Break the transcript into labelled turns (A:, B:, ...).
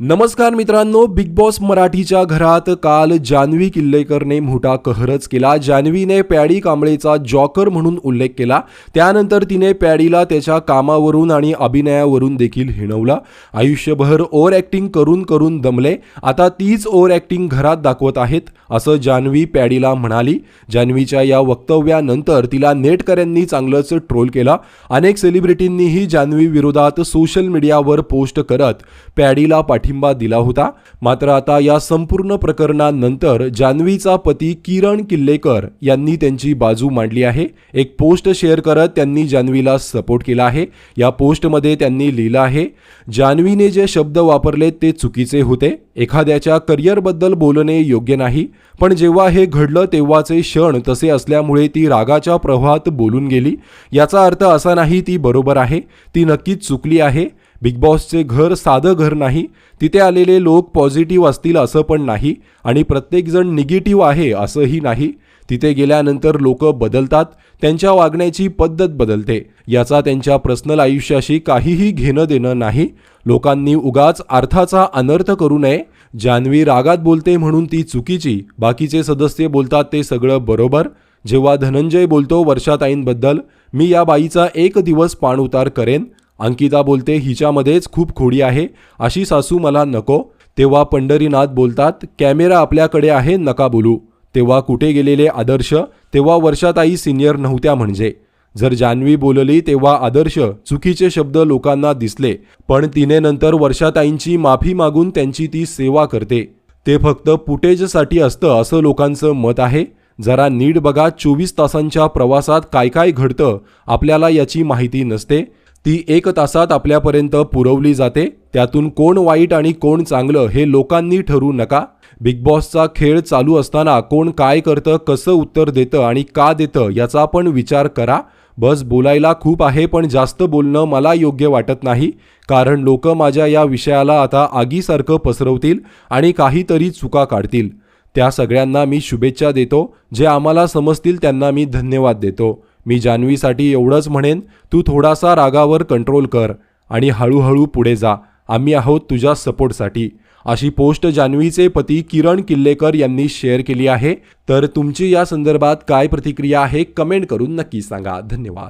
A: नमस्कार मित्रांनो big boss मराठीच्या घरात काल जान्हवी किल्लेकरने मोठा कहरच केला. जान्हवीने पॅडी कांबळेचा जॉकर म्हणून उल्लेख केला. त्यानंतर तिने पॅडीला त्याच्या कामावरून आणि अभिनयावरून देखील हिणवलं. आयुष्यभर ओव्हर ॲक्टिंग करून करून दमले. आता तीच ओव्हर ॲक्टिंग घरात दाखवत आहेत असं जान्हवी पॅडीला म्हणाली. जान्हवीच्या या वक्तव्यानंतर तिला नेटकऱ्यांनी चांगलंच ट्रोल केला. अनेक सेलिब्रिटींनीही जान्हवी विरोधात सोशल मीडियावर पोस्ट करत पॅडीला पाठिंबा दिला होता. मात्र आता या संपूर्ण प्रकरणानंतर जान्हवीचा पती किरण किल्लेकर यांनी त्यांची बाजू मांडली आहे. एक पोस्ट शेअर करत त्यांनी जान्हवीला सपोर्ट केला आहे. या पोस्टमध्ये त्यांनी लिहिलं आहे जान्हवीने जे शब्द वापरले ते चुकीचे होते. एखाद्याच्या करिअरबद्दल बोलणे योग्य नाही. पण जेव्हा हे घडलं तेव्हाचे क्षण तसे असल्यामुळे ती रागाच्या प्रवाहात बोलून गेली. याचा अर्थ असा नाही ती बरोबर आहे. ती नक्कीच चुकली आहे. बिग बॉसचे घर साधं घर नाही तिथे आलेले लोक पॉझिटिव्ह असतील असं पण नाही आणि प्रत्येकजण निगेटिव्ह आहे असंही नाही. तिथे गेल्यानंतर लोक बदलतात त्यांच्या वागण्याची पद्धत बदलते याचा त्यांच्या पर्सनल आयुष्याशी काहीही घेणं देणं नाही. लोकांनी उगाच अर्थाचा अनर्थ करू नये. जान्हवी रागात बोलते म्हणून ती चुकीची बाकीचे सदस्य बोलतात ते सगळं बरोबर. जेव्हा धनंजय बोलतो वर्षाताईंबद्दल मी या बाईचा एक दिवस पाणउतार करेन अंकिता बोलते हिच्यामध्येच खूप खोडी आहे. अशी सासू मला नको. तेव्हा पंढरीनाथ बोलतात कॅमेरा आपल्याकडे आहे नका बोलू. तेव्हा कुठे गेलेले आदर्श? तेव्हा वर्षाताई सिनियर नव्हत्या म्हणजे. जर जान्हवी बोलली तेव्हा आदर्श चुकीचे शब्द लोकांना दिसले. पण तिने नंतर वर्षाताईंची माफी मागून त्यांची ती सेवा करते. ते फक्त फुटेजसाठी असतं असं लोकांचं मत आहे. जरा नीट बघा चोवीस तासांच्या प्रवासात काय काय घडतं आपल्याला याची माहिती नसते. ती एक तासात आपल्यापर्यंत पुरवली जाते. त्यातून कोण वाईट आणि कोण चांगलं हे लोकांनी ठरवू नका. बिग बॉसचा खेळ चालू असताना कोण काय करतं कसं उत्तर देतं आणि का देतं याचा पण विचार करा. बस बोलायला खूप आहे पण जास्त बोलणं मला योग्य वाटत नाही. कारण लोक माझ्या या विषयाला आता आगीसारखं पसरवतील आणि काहीतरी चुका काढतील. त्या सगळ्यांना मी शुभेच्छा देतो. जे आम्हाला समजतील त्यांना मी धन्यवाद देतो. मी जान्हवीसाठी एवढंच म्हणेन तू थोडासा रागावर कंट्रोल कर आणि हळूहळू पुढे जा. आम्ही आहोत तुझ्या सपोर्टसाठी अशी पोस्ट जान्हवीचे पती किरण किल्लेकर यांनी शेअर केली आहे. तर तुमची या संदर्भात काय प्रतिक्रिया आहे कमेंट करून नक्की सांगा. धन्यवाद.